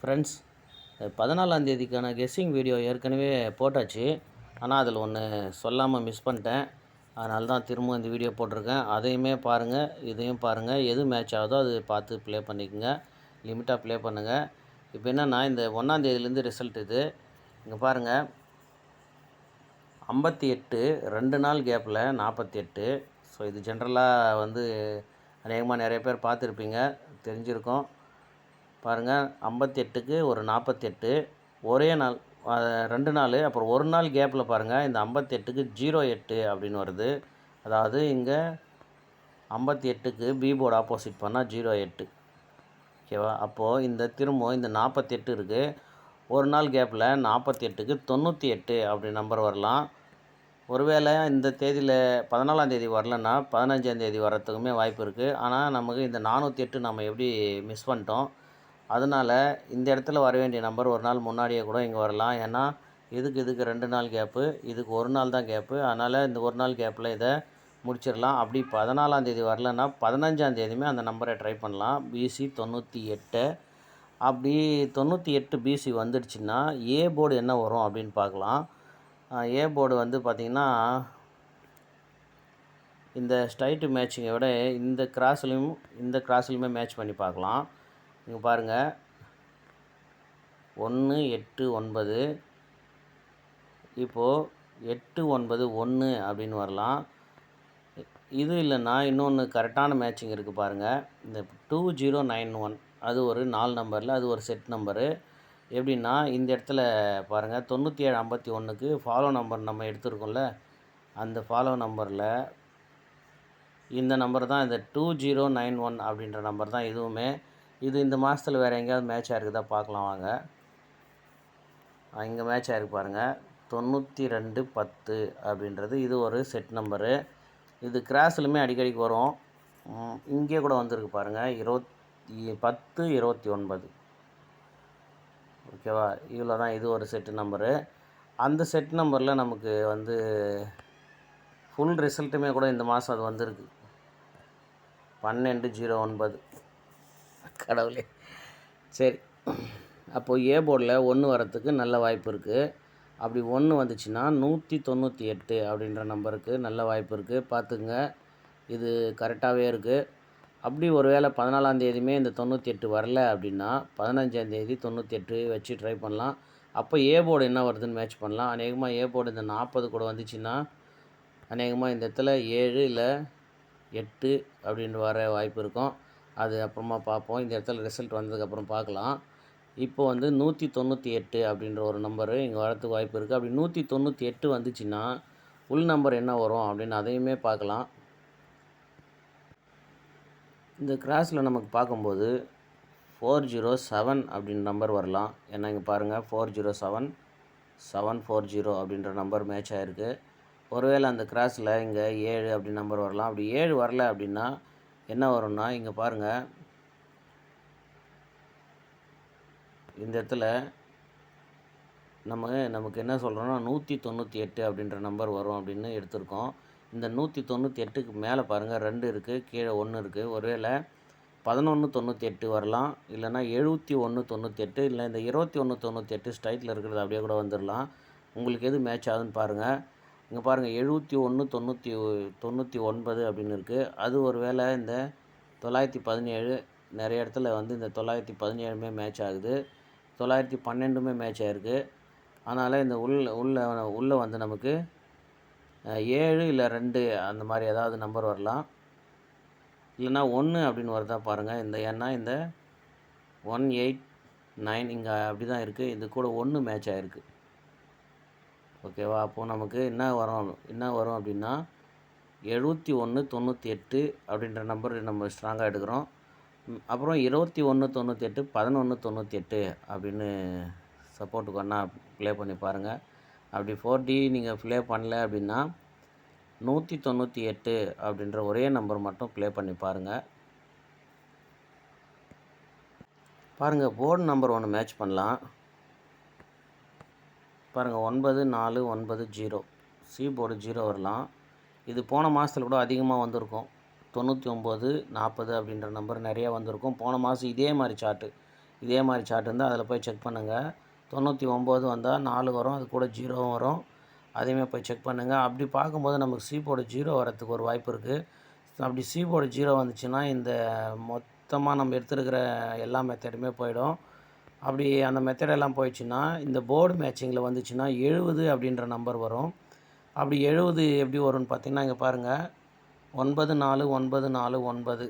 Friends பதினாலாந்தேதிக்கான guessing video ஏற்கனவே போட்டாச்சு. ஆனால் அதில் ஒன்று சொல்லாமல் மிஸ் பண்ணிட்டேன். அதனால தான் திரும்ப இந்த வீடியோ போட்டிருக்கேன். அதையுமே பாருங்கள் இதையும் பாருங்கள் எது மேட்ச் ஆகுதோ அது பார்த்து ப்ளே பண்ணிக்கோங்க. லிமிட்டாக ப்ளே பண்ணுங்கள் இப்போ என்னென்னா இந்த ஒன்றாந்தேதியிலேருந்து ரிசல்ட் இது. இங்கே பாருங்கள் ஐம்பத்தி எட்டு ரெண்டு நாள் கேப்பில் நாற்பத்தி எட்டு. ஸோ இது ஜென்ரலாக வந்து அநேகமாக நிறைய பேர் பார்த்துருப்பீங்க. தெரிஞ்சிருக்கோம். பாருங்கள் ஐம்பத்தெட்டுக்கு ஒரு நாற்பத்தெட்டு ஒரே நாள் ரெண்டு நாள் அப்புறம் ஒரு நாள் கேப்பில் பாருங்கள் இந்த ஐம்பத்தெட்டுக்கு ஜீரோ எட்டு அப்படின்னு வருது. அதாவது இங்கே ஐம்பத்தி எட்டுக்கு பி போர்டு ஆப்போசிட் பண்ணால் ஜீரோ எட்டு ஓகேவா அப்போது இந்த திரும்ப இந்த நாற்பத்தெட்டு இருக்குது ஒரு நாள் கேப்பில் நாற்பத்தெட்டுக்கு தொண்ணூற்றி எட்டு அப்படி நம்பர் வரலாம். ஒருவேளை இந்த தேதியில் பதினாலாம் தேதி வரலன்னா பதினஞ்சாம் தேதி வர்றதுக்குமே வாய்ப்பு இருக்குது ஆனால் நமக்கு இந்த நானூற்றி எட்டு நம்ம எப்படி மிஸ் பண்ணிட்டோம்? அதனால் இந்த இடத்துல வர வேண்டிய நம்பர் ஒரு நாள் முன்னாடியே கூட இங்கே வரலாம். ஏன்னா இதுக்கு இதுக்கு ரெண்டு நாள் கேப்பு இதுக்கு ஒரு நாள் தான் கேப்பு அதனால் இந்த ஒரு நாள் கேப்பில் இதை முடிச்சிடலாம். அப்படி பதினாலாந்தேதி வரலன்னா பதினஞ்சாந்தேதியுமே அந்த நம்பரை ட்ரை பண்ணலாம். பிசி தொண்ணூற்றி எட்டு. அப்படி தொண்ணூற்றி எட்டு பிசி வந்துடுச்சுன்னா ஏ போர்டு என்ன வரும் அப்படின்னு பார்க்கலாம். ஏ போர்டு வந்து பார்த்திங்கன்னா இந்த ஸ்ட்ரைட்டு மேட்சிங்கை விட இந்த கிராஸ்லேயும் இந்த கிராஸ்லையுமே மேட்ச் பண்ணி பார்க்கலாம். நீங்கள் பாருங்கள் ஒன்று எட்டு ஒன்பது. இப்போது எட்டு ஒன்பது ஒன்று அப்படின்னு வரலாம். இது இல்லைன்னா இன்னொன்று கரெக்டான மேட்சிங் இருக்குது பாருங்கள் இந்த டூ ஜீரோ நைன் ஒன் அது ஒரு நாலு நம்பரில் அது ஒரு செட் நம்பரு எப்படின்னா இந்த இடத்துல பாருங்கள் தொண்ணூற்றி ஏழு ஐம்பத்தி ஒன்றுக்கு ஃபாலோ நம்பர் நம்ம எடுத்துருக்கோம்ல. அந்த ஃபாலோ நம்பரில் இந்த நம்பர் தான் இந்த டூ ஜீரோ நைன் ஒன் அப்படின்ற நம்பர் தான் இதுவுமே இது இந்த மாதத்தில் வேறு எங்கேயாவது மேட்ச் ஆகிருக்குதா பார்க்கலாம் வாங்க. இங்கே மேட்ச் ஆகிருக்கு பாருங்கள் தொண்ணூற்றி ரெண்டு பத்து அப்படின்றது இது ஒரு செட் நம்பரு இது கிராஸ்லுமே அடிக்கடிக்கு வரும். இங்கே கூட வந்திருக்கு பாருங்கள் இருபத்தி பத்து இருபத்தி ஒன்பது. ஓகேவா? இவ்வளோ தான் இது ஒரு செட்டு நம்பரு அந்த செட் நம்பரில் நமக்கு வந்து ஃபுல் ரிசல்ட்டுமே கூட இந்த மாதம் அது வந்திருக்கு. பன்னெண்டு ஜீரோ ஒன்பது. கடவுளே. சரி. அப்போது ஏ போர்டில் ஒன்று வரத்துக்கு நல்ல வாய்ப்பு இருக்குது அப்படி ஒன்று வந்துச்சுன்னா நூற்றி தொண்ணூற்றி எட்டு அப்படின்ற நம்பருக்கு நல்ல வாய்ப்பு இருக்குது பார்த்துக்குங்க. இது கரெக்டாகவே இருக்குது அப்படி ஒருவேளை பதினாலாம் தேதியுமே இந்த தொண்ணூற்றி எட்டு வரல அப்படின்னா பதினஞ்சாம் தேதி தொண்ணூற்றி எட்டு வச்சு ட்ரை பண்ணலாம். அப்போ ஏ போர்டு என்ன வருதுன்னு மேட்ச் பண்ணலாம். அநேகமாக ஏ போர்டு இந்த நாற்பது கூட வந்துச்சுன்னா அநேகமாக இந்த இடத்துல ஏழு இல்லை எட்டு அப்படின்ற வர வாய்ப்பு இருக்கும். அது அப்புறமா பார்ப்போம். இந்த இடத்துல ரிசல்ட் வந்ததுக்கப்புறம் பார்க்கலாம். இப்போ வந்து நூற்றி தொண்ணூற்றி எட்டு அப்படின்ற ஒரு நம்பரு இங்கே வரத்துக்கு வாய்ப்பு இருக்குது அப்படி நூற்றி தொண்ணூற்றி எட்டு வந்துச்சுன்னா உள் நம்பர் என்ன வரும் அப்படின்னு அதையுமே பார்க்கலாம். இந்த கிராஸில் நமக்கு பார்க்கும்போது ஃபோர் ஜீரோ செவன் அப்படின்ற நம்பர் வரலாம். ஏன்னா இங்கே பாருங்கள் four zero seven seven four zero அப்படின்ற நம்பர் மேட்ச் ஆகிருக்கு ஒருவேளை அந்த கிராஸில் இங்கே ஏழு அப்படி நம்பர் வரலாம். அப்படி ஏழு வரல அப்படின்னா என்ன வரும்னா இங்கே பாருங்கள் இந்த இடத்துல நம்ம நமக்கு என்ன சொல்கிறோன்னா நூற்றி தொண்ணூற்றி எட்டு அப்படின்ற நம்பர் வரும் அப்படின்னு எடுத்திருக்கோம். இந்த நூற்றி தொண்ணூற்றி எட்டுக்கு மேலே பாருங்கள் ரெண்டு இருக்குது கீழே ஒன்று இருக்குது ஒருவேளை பதினொன்று தொண்ணூற்றி எட்டு வரலாம் இல்லைன்னா எழுபத்தி ஒன்று தொண்ணூற்றி எட்டு இல்லை இந்த இருபத்தி ஒன்று தொண்ணூற்றி எட்டு ஸ்ட்ரைட்டில் இருக்கிறது அப்படியே கூட வந்துடலாம் உங்களுக்கு எது மேட்ச் ஆகுதுன்னு பாருங்கள் இங்கே பாருங்கள் எழுபத்தி ஒன்று தொண்ணூற்றி தொண்ணூற்றி ஒன்பது அப்படின்னு இருக்குது அது ஒரு வேளை இந்த தொள்ளாயிரத்தி பதினேழு நிறைய இடத்துல வந்து இந்த தொள்ளாயிரத்தி பதினேழுமே மேட்ச் ஆகுது. தொள்ளாயிரத்தி பன்னெண்டுமே மேட்ச் ஆகிருக்கு அதனால் இந்த உள்ள உள்ள உள்ளே வந்து நமக்கு ஏழு இல்லை ரெண்டு அந்த மாதிரி ஏதாவது நம்பர் வரலாம். இல்லைன்னா ஒன்று அப்படின்னு வருதா பாருங்கள் இந்த ஏன்னா இந்த ஒன் எயிட் நைன் இங்கே அப்படி தான் இருக்குது இது கூட ஒன்று மேட்ச் ஆகிருக்கு ஓகேவா? அப்போது நமக்கு என்ன வரும்? என்ன வரும் அப்படின்னா எழுபத்தி ஒன்று தொண்ணூற்றி எட்டு அப்படின்ற நம்பர் நம்ம ஸ்ட்ராங்காக எடுக்கிறோம். அப்புறம் இருபத்தி ஒன்று தொண்ணூற்றி எட்டு பதினொன்று தொண்ணூற்றி எட்டு அப்படின்னு சப்போர்ட்டுக்கு ஒன்றா ப்ளே பண்ணி பாருங்கள் அப்படி ஃபோர் டி நீங்கள் ப்ளே பண்ணல அப்படின்னா நூற்றி தொண்ணூற்றி எட்டு அப்படின்ற ஒரே நம்பர் மட்டும் ப்ளே பண்ணி பாருங்கள் பாருங்கள் போர்டு நம்பர் ஒன்று மேட்ச் பண்ணலாம். பாருங்கள் ஒன்பது நாலு ஒன்பது ஜீரோ. சி போர்டு ஜீரோ வரலாம். இது போன மாதத்தில் கூட அதிகமாக வந்திருக்கும். தொண்ணூற்றி ஒம்பது நாற்பது அப்படின்ற நம்பர் நிறையா வந்திருக்கும். போன மாதம் இதே மாதிரி சார்ட்டு இதே மாதிரி சார்ட் இருந்தால் அதில் போய் செக் பண்ணுங்கள் தொண்ணூற்றி ஒம்பது வந்தால் நாலு வரும் அது கூட ஜீரோவும் வரும். அதையுமே போய் செக் பண்ணுங்கள் அப்படி பார்க்கும்போது நமக்கு சி போர்டு ஜீரோ வரத்துக்கு ஒரு வாய்ப்பு இருக்குது அப்படி சி போர்டு ஜீரோ வந்துச்சுன்னா இந்த மொத்தமாக நம்ம எடுத்துருக்கிற எல்லா மெத்தடுமே போயிடும். அப்படி அந்த மெத்தடெல்லாம் போயிடுச்சுன்னா இந்த போர்டு மேட்சிங்கில் வந்துச்சுன்னா எழுபது அப்படின்ற நம்பர் வரும். அப்படி எழுபது எப்படி வரும்னு பார்த்தீங்கன்னா இங்கே பாருங்கள் ஒன்பது நாலு ஒன்பது நாலு ஒன்பது.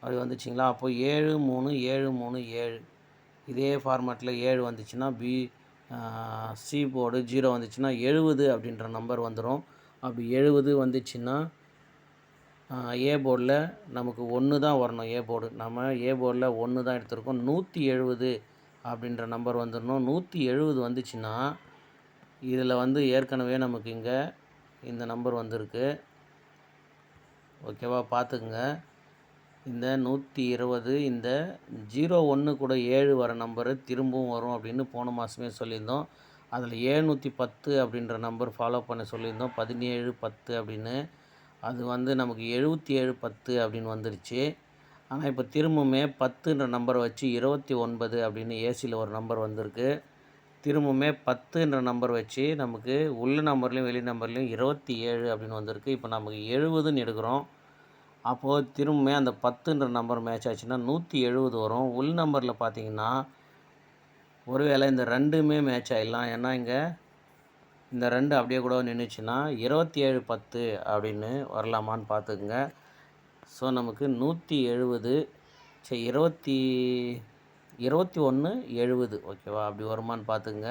அப்படி வந்துச்சிங்களா? அப்போது ஏழு மூணு ஏழு மூணு ஏழு. இதே ஃபார்மேட்டில் ஏழு வந்துச்சுன்னா பி சி போர்டு ஜீரோ வந்துச்சுன்னா எழுபது அப்படின்ற நம்பர் வந்துடும் அப்படி எழுபது வந்துச்சுன்னா ஏ போர்டில் நமக்கு ஒன்று தான் வரணும் ஏ போர்டு நம்ம ஏ போர்டில் ஒன்று தான் எடுத்திருக்கோம். நூற்றி எழுபது அப்படின்ற நம்பர் வந்துடணும். நூற்றி எழுபது வந்துச்சுன்னா இதில் வந்து ஏற்கனவே நமக்கு இங்கே இந்த நம்பர் வந்திருக்கு. ஓகேவா பார்த்துக்குங்க. இந்த நூற்றி இருபது இந்த ஜீரோ ஒன்று கூட ஏழு வர நம்பரு திரும்பவும் வரும் அப்படின்னு போன மாதமே சொல்லியிருந்தோம். அதில் ஏழ்நூற்றி பத்து அப்படின்ற நம்பர் ஃபாலோ பண்ண சொல்லியிருந்தோம். பதினேழு பத்து அப்படின்னு. அது வந்து நமக்கு எழுபத்தி ஏழு பத்து அப்படின்னு வந்துருச்சு. ஆனால் இப்போ திரும்பவுமே பத்துன்ற நம்பரை வச்சு இருபத்தி ஒன்பது அப்படின்னு ஏசியில் ஒரு நம்பர் வந்திருக்கு. திரும்பவுமே பத்துன்ற நம்பர் வச்சு நமக்கு உள்ள நம்பர்லேயும் வெளி நம்பர்லேயும் இருபத்தி ஏழு அப்படின்னு வந்திருக்கு. இப்போ நமக்கு எழுபதுன்னு எடுக்கிறோம். அப்போது திரும்பவுமே அந்த பத்துன்ற நம்பர் மேட்ச் ஆச்சுன்னா நூற்றி எழுபது வரும். உள் நம்பரில் பார்த்தீங்கன்னா ஒருவேளை இந்த ரெண்டுமே மேட்ச் ஆகிடலாம் ஏன்னா இங்கே இந்த ரெண்டு அப்படியே கூட நின்றுச்சுன்னா இருபத்தி ஏழு பத்து அப்படின்னு வரலாமான்னு பார்த்துக்குங்க ஸோ நமக்கு நூற்றி எழுபது சரி இருபத்தி இருபத்தி ஒன்று எழுபது ஓகேவா அப்படி வருமான்னு பார்த்துக்குங்க.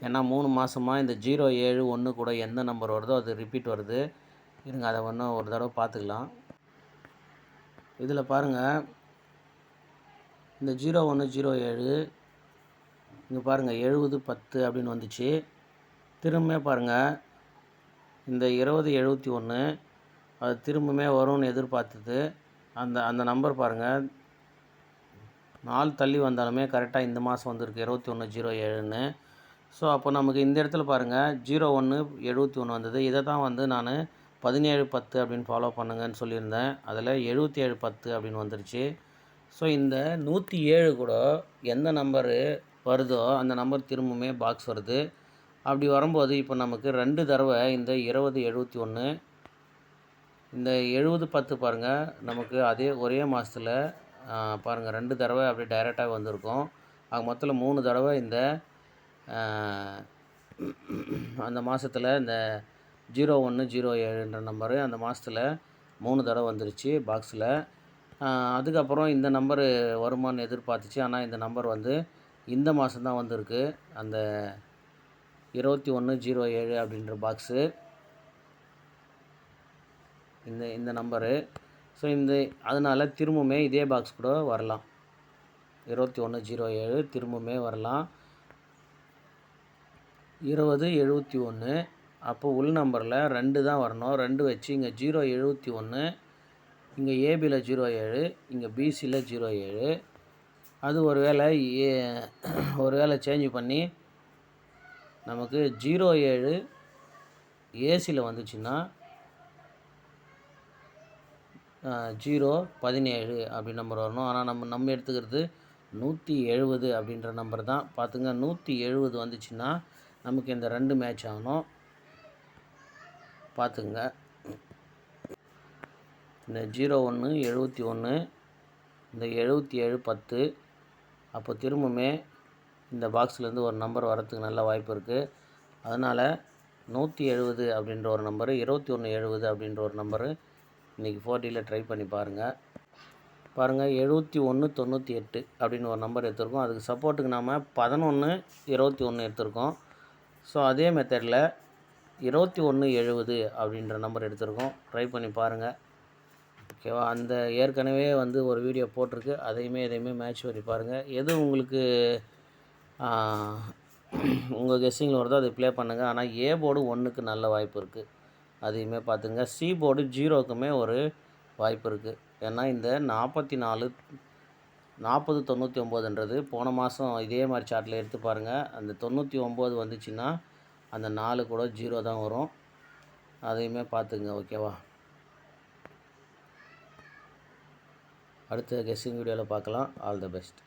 ஏன்னா மூணு மாதமாக இந்த ஜீரோ ஏழு ஒன்று கூட எந்த நம்பர் வருதோ அது ரிப்பீட் வருது. இருங்க அதை ஒன்று ஒரு தடவை பார்த்துக்கலாம். இதில் பாருங்கள் இந்த ஜீரோ ஒன்று ஜீரோ ஏழு இங்கே பாருங்கள் எழுபது பத்து அப்படின்னு வந்துச்சு. திரும்ப பாருங்கள் இந்த இருபது எழுபத்தி ஒன்று அது திரும்பவுமே வரும்னு எதிர்பார்த்தது. அந்த அந்த நம்பர் பாருங்கள் நாள் தள்ளி வந்தாலுமே கரெக்டாக இந்த மாதம் வந்திருக்கு இருபத்தி ஒன்று ஜீரோ ஏழுன்னு. ஸோ அப்போ நமக்கு இந்த இடத்துல பாருங்கள் ஜீரோ ஒன்று எழுபத்தி ஒன்று வந்தது. இதை தான் வந்து நான் பதினேழு பத்து அப்படின்னு ஃபாலோ பண்ணுங்கன்னு சொல்லியிருந்தேன். அதில் எழுபத்தி ஏழு பத்து அப்படின்னு வந்துருச்சு. ஸோ இந்த நூற்றி ஏழு கூட எந்த நம்பரு வருதோ அந்த நம்பர் திரும்பவுமே பாக்ஸ் வருது. அப்படி வரும்போது இப்போ நமக்கு ரெண்டு தடவை இந்த இருபது எழுபத்தி ஒன்று இந்த எழுபது பத்து பாருங்கள் நமக்கு அதே ஒரே மாதத்தில் பாருங்கள் ரெண்டு தடவை அப்படியே டைரெக்டாக வந்திருக்கும். ஆக மொத்தத்தில் மூணு தடவை இந்த அந்த மாதத்தில் இந்த ஜீரோ ஒன்று ஜீரோ ஏழுன்ற நம்பரு அந்த மாதத்தில் மூணு தடவை வந்துருச்சு பாக்ஸில் அதுக்கப்புறம் இந்த நம்பரு வருமானு எதிர்பார்த்துச்சு. ஆனால் இந்த நம்பர் வந்து இந்த மாதம்தான் வந்திருக்கு. அந்த இருபத்தி ஒன்று ஜீரோ ஏழு அப்படின்ற பாக்ஸு இந்த இந்த நம்பரு. ஸோ இந்த அதனால் திரும்பவுமே இதே பாக்ஸ் கூட வரலாம். இருபத்தி ஒன்று ஜீரோ ஏழு திரும்பவுமே வரலாம். இருபது எழுபத்தி ஒன்று அப்போ உள் நம்பரில் ரெண்டு தான் வரணும். ரெண்டு வச்சு இங்கே ஜீரோ எழுபத்தி ஒன்று இங்கே ஏபியில் ஜீரோ ஏழு இங்கே பிசியில் ஜீரோ ஏழு அது ஒரு வேளை ஏ ஒரு வேளை சேஞ்ச் பண்ணி நமக்கு ஜீரோ ஏழு ஏசியில் வந்துச்சுன்னா ஜீரோ பதினேழு அப்படி நம்பர் வரணும். ஆனால் நம்ம நம்ம எடுத்துக்கிறது நூற்றி எழுபது அப்படின்ற நம்பர் தான். பார்த்துங்க நூற்றி எழுபது வந்துச்சுன்னா நமக்கு இந்த ரெண்டு மேட்ச் ஆகணும். பார்த்துங்க இந்த ஜீரோ ஒன்று எழுபத்தி ஒன்று இந்த எழுபத்தி ஏழு பத்து. அப்போ திரும்பவுமே இந்த பாக்ஸ்லேருந்து ஒரு நம்பர் வரத்துக்கு நல்ல வாய்ப்பு இருக்குது அதனால் நூற்றி எழுபது அப்படின்ற ஒரு நம்பரு இருபத்தி ஒன்று எழுபது அப்படின்ற ஒரு நம்பரு இன்றைக்கி ஃபோர்ட்டியில் ட்ரை பண்ணி பாருங்கள் பாருங்கள் எழுபத்தி ஒன்று தொண்ணூற்றி எட்டு அப்படின்னு ஒரு நம்பர் எடுத்திருக்கோம். அதுக்கு சப்போர்ட்டுக்கு நாம் பதினொன்று இருபத்தி ஒன்று எடுத்திருக்கோம். ஸோ அதே மெத்தடில் இருபத்தி ஒன்று எழுபது அப்படின்ற நம்பர் எடுத்திருக்கோம். ட்ரை பண்ணி பாருங்கள் ஓகேவா அந்த ஏற்கனவே வந்து ஒரு வீடியோ போட்டிருக்கு. அதையுமே இதையுமே மேட்ச் பண்ணி பாருங்கள் எது உங்களுக்கு உங்கள் கெஸ்ஸிங்கில் வருதோ அதை ப்ளே பண்ணுங்கள் ஆனால் ஏ போர்டு ஒன்றுக்கு நல்ல வாய்ப்பு இருக்குது அதையுமே பார்த்துங்க. சி போர்டு ஜீரோக்குமே ஒரு வாய்ப்பு இருக்குது ஏன்னா இந்த நாற்பத்தி நாலு நாற்பது தொண்ணூற்றி ஒம்போதுன்றது போன மாதம் இதே மாதிரி சார்ட்டில் எடுத்து பாருங்கள் அந்த தொண்ணூற்றி ஒம்பது வந்துச்சுன்னா அந்த நாலு கூட ஜீரோ தான் வரும். அதையுமே பார்த்துங்க ஓகேவா அடுத்த கெஸ்ஸிங் வீடியோவில் பார்க்கலாம். All the best